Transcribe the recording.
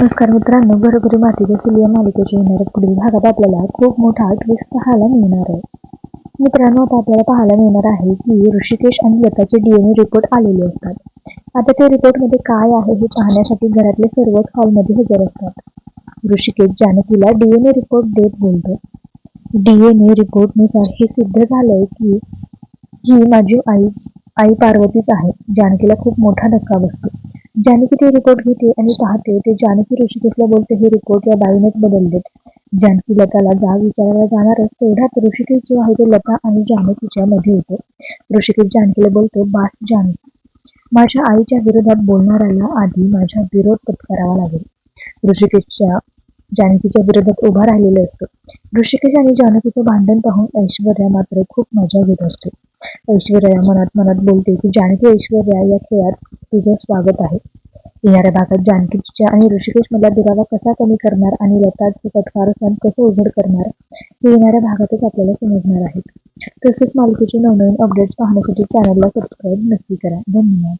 नमस्कार मित्रांनो घरोघरी मातीच्या चुली या मालिकेच्या येणाऱ्या पुढील भागात आपल्याला खूप मोठा ट्विस्ट पाहायला मिळणार आहे. मित्रांनो आता आपल्याला पाहायला मिळणार आहे की ऋषिकेश आणि लताचे डीएनए रिपोर्ट आलेले असतात. आता ते रिपोर्टमध्ये काय आहे हे पाहण्यासाठी घरातले सर्वच हॉलमध्ये हजर असतात. ऋषिकेश जानकीला डीएनए रिपोर्ट देत बोलतो. डीएनए रिपोर्टनुसार हे सिद्ध झालंय की ही माझी आई आई पार्वतीच आहे. जानकीला खूप मोठा धक्का बसतो. जानकी ते रिपोर्ट घेते आणि पाहते. ते जानकी ऋषिकेशला बोलते हे रिपोर्ट या बाईनेच बदललेत. जानकी लताला जाब विचारायला जाणारच तेवढ्यात ऋषिकेश जो आहे तो लता आणि जानकीच्या मध्ये येतो. ऋषिकेश जानकीला बोलतो बास जानकी माझ्या आईच्या विरोधात बोलणाऱ्याला आधी माझा विरोध पत्करावा लागेल. ऋषिकेशच्या जानकीच्या विरोधात उभा राहिलेला असतो. ऋषिकेश आणि जानकीचं भांडण पाहून ऐश्वर्या मात्र खूप मजा घेत असते. ऐश्वर्या मनात मनात बोलते की जानकी ऐश्वर्या या खेळात तुझं स्वागत आहे. येणाऱ्या भागात जानकीच्या आणि ऋषिकेश मधला दुरावा कसा कमी करणार आणि लताचे पटकार सण कसं उघड करणार हे येणाऱ्या भागातच आपल्याला समजणार आहे. तसेच मालिकेचे नवनवीन अपडेट्स पाहण्यासाठी चॅनलला सबस्क्राईब नक्की करा. धन्यवाद.